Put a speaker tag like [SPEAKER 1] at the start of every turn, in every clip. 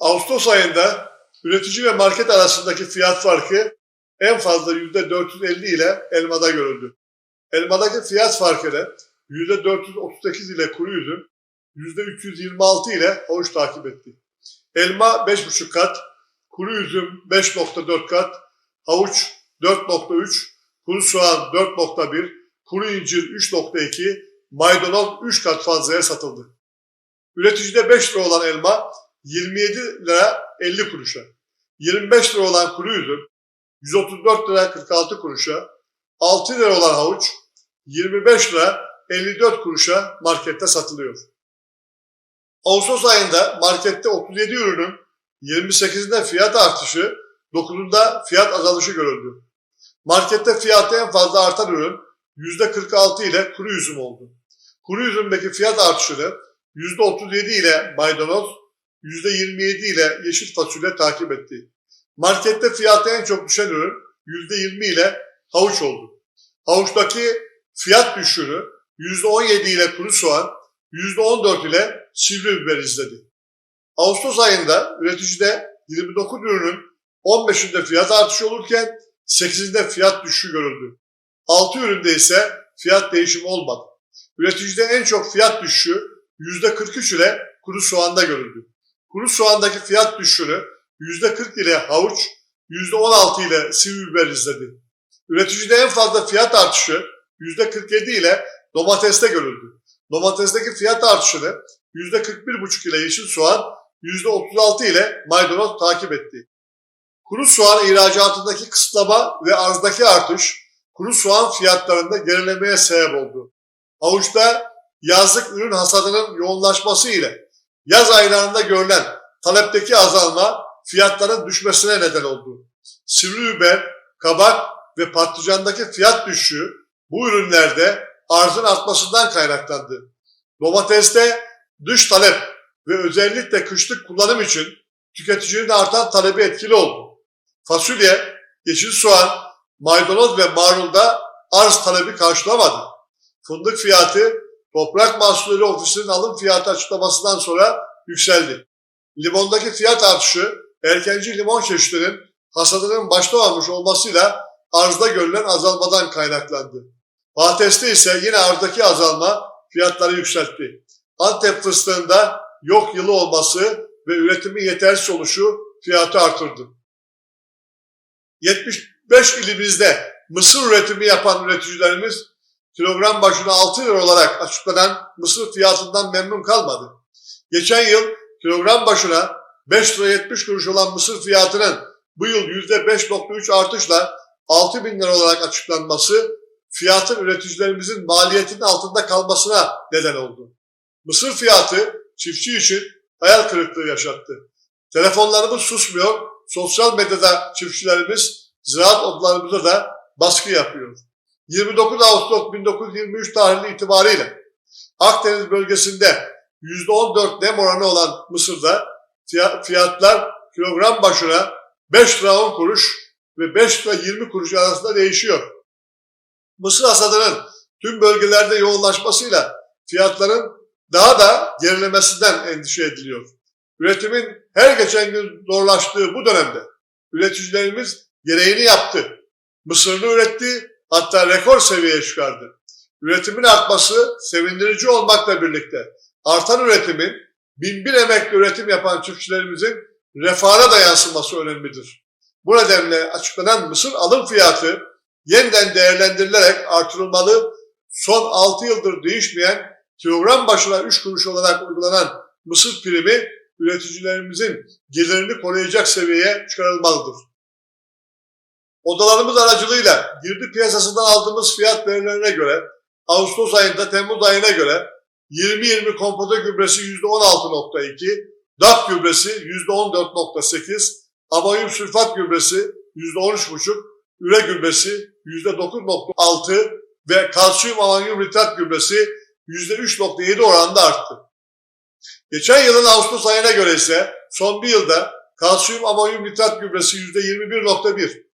[SPEAKER 1] Ağustos ayında üretici ve market arasındaki fiyat farkı en fazla %450 ile elmada görüldü. Elmadaki fiyat farkını %438 ile kuru üzüm, %326 ile havuç takip etti. Elma 5,5 kat, kuru üzüm 5,4 kat, havuç 4,3, kuru soğan 4,1, kuru incir 3,2, maydanoz 3 kat fazlaya satıldı. Üreticide 5 lira olan elma 27 lira 50 kuruşa, 25 lira olan kuru üzüm 134 lira 46 kuruşa, 6 lira olan havuç 25 lira 54 kuruşa markette satılıyor. Ağustos ayında markette 37 ürünün 28'inde fiyat artışı, 9'unda fiyat azalışı görüldü. Markette fiyatı en fazla artan ürün %46 ile kuru üzüm oldu. Kuru üzümdeki fiyat artışını %37 ile maydanoz, %27 ile yeşil fasulye takip etti. Markette fiyatı en çok düşen ürün %20 ile havuç oldu. Havuçtaki fiyat düşüşünü %17 ile kuru soğan, %14 ile sivri biber izledi. Ağustos ayında üreticide 29 ürünün 15'inde fiyat artışı olurken 8'inde fiyat düşüşü görüldü. 6 üründe ise fiyat değişimi olmadı. Üreticide en çok fiyat düşüşü %43 ile kuru soğanda görüldü. Kuru soğandaki fiyat düşüşünü %40 ile havuç, %16 ile sivri biber izledi. Üreticide en fazla fiyat artışı %47 ile domateste görüldü. Domatesteki fiyat artışını %41,5 ile yeşil soğan, %36 ile maydanoz takip etti. Kuru soğan ihracatındaki kısıtlama ve arzdaki artış, kuru soğan fiyatlarında gerilemeye sebep oldu. Havuçta yazlık ürün hasadının yoğunlaşması ile yaz aylarında görülen talepteki azalma fiyatların düşmesine neden oldu. Sivri biber, kabak ve patlıcandaki fiyat düşüşü bu ürünlerde arzın artmasından kaynaklandı. Domateste dış talep ve özellikle kışlık kullanım için tüketicinin artan talebi etkili oldu. Fasulye, yeşil soğan, maydanoz ve marulda arz talebi karşılamadı. Fındık fiyatı Toprak Mahsulleri Ofisi'nin alım fiyatı açıklamasından sonra yükseldi. Limondaki fiyat artışı erkenci limon çeşitlerinin hasadının başlamamış olmasıyla arzda görülen azalmadan kaynaklandı. Patateste ise yine arzdaki azalma fiyatları yükseltti. Antep fıstığında yok yılı olması ve üretimin yetersiz oluşu fiyatı artırdı. 75 ilimizde mısır üretimi yapan üreticilerimiz kilogram başına 6 lira olarak açıklanan mısır fiyatından memnun kalmadı. Geçen yıl kilogram başına 5 lira 70 kuruş olan mısır fiyatının bu yıl %5.3 artışla 6 bin lira olarak açıklanması fiyatın üreticilerimizin maliyetinin altında kalmasına neden oldu. Mısır fiyatı çiftçi için hayal kırıklığı yaşattı. Telefonlarımız susmuyor, sosyal medyada çiftçilerimiz ziraat odalarımıza da baskı yapıyor. 29 Ağustos 1923 tarihli itibariyle Akdeniz bölgesinde %14 nem oranı olan Mısır'da fiyatlar kilogram başına 5 lira 10 kuruş ve 5 lira 20 kuruş arasında değişiyor. Mısır hasadının tüm bölgelerde yoğunlaşmasıyla fiyatların daha da gerilemesinden endişe ediliyor. Üretimin her geçen gün zorlaştığı bu dönemde üreticilerimiz gereğini yaptı. Mısırını üretti, hatta rekor seviyeye çıkardı. Üretimin artması sevindirici olmakla birlikte artan üretimin bin bir emekli üretim yapan çiftçilerimizin refahına da yansıması önemlidir. Bu nedenle açıklanan mısır alım fiyatı yeniden değerlendirilerek artırılmalı. Son 6 yıldır değişmeyen kilogram başına 3 kuruş olarak uygulanan mısır primi üreticilerimizin gelirini koruyacak seviyeye çıkarılmalıdır. Odalarımız aracılığıyla girdi piyasasından aldığımız fiyat verilerine göre Ağustos ayında Temmuz ayına göre 20-20 kompote gübresi %16.2, DAP gübresi %14.8, amonyum sülfat gübresi %13.5, üre gübresi %9.6 ve kalsiyum amonyum nitrat gübresi %3.7 oranında arttı. Geçen yılın Ağustos ayına göre ise son bir yılda kalsiyum amonyum nitrat gübresi %21.1,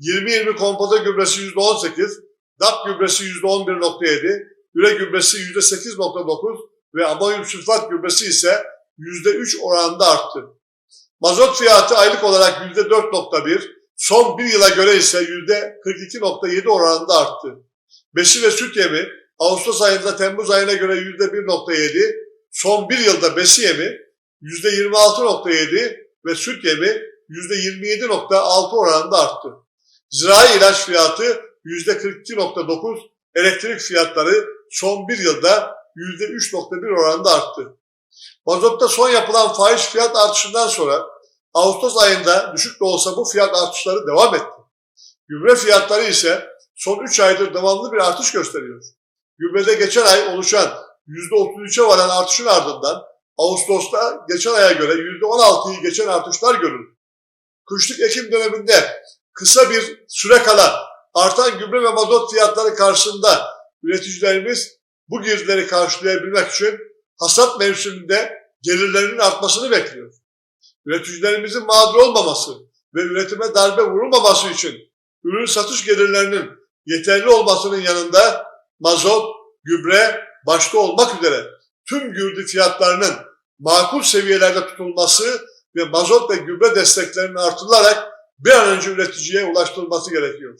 [SPEAKER 1] 20-20 kompoze gübresi %18, DAP gübresi %11.7, üre gübresi %8.9 ve amonyum sülfat gübresi ise %3 oranında arttı. Mazot fiyatı aylık olarak %4.1, son bir yıla göre ise %42.7 oranında arttı. Besi ve süt yemi Ağustos ayında Temmuz ayına göre %1.7, son bir yılda besi yemi %26.7 ve süt yemi %27.6 oranında arttı. Zirai ilaç fiyatı %42.9, elektrik fiyatları son bir yılda %3.1 oranında arttı. Mazotta son yapılan faiz fiyat artışından sonra Ağustos ayında düşük de olsa bu fiyat artışları devam etti. Gübre fiyatları ise son 3 aydır devamlı bir artış gösteriyor. Gübrede geçen ay oluşan %33'e varan artışın ardından Ağustos'ta geçen aya göre %16'yı geçen artışlar görüldü. Kışlık ekim döneminde kısa bir süre kala artan gübre ve mazot fiyatları karşısında üreticilerimiz bu girdileri karşılayabilmek için hasat mevsiminde gelirlerinin artmasını bekliyor. Üreticilerimizin mağdur olmaması ve üretime darbe vurulmaması için ürün satış gelirlerinin yeterli olmasının yanında mazot, gübre başta olmak üzere tüm gübre fiyatlarının makul seviyelerde tutulması ve mazot ve gübre desteklerinin artırılarak bir an önce üreticiye ulaştırılması gerekiyor.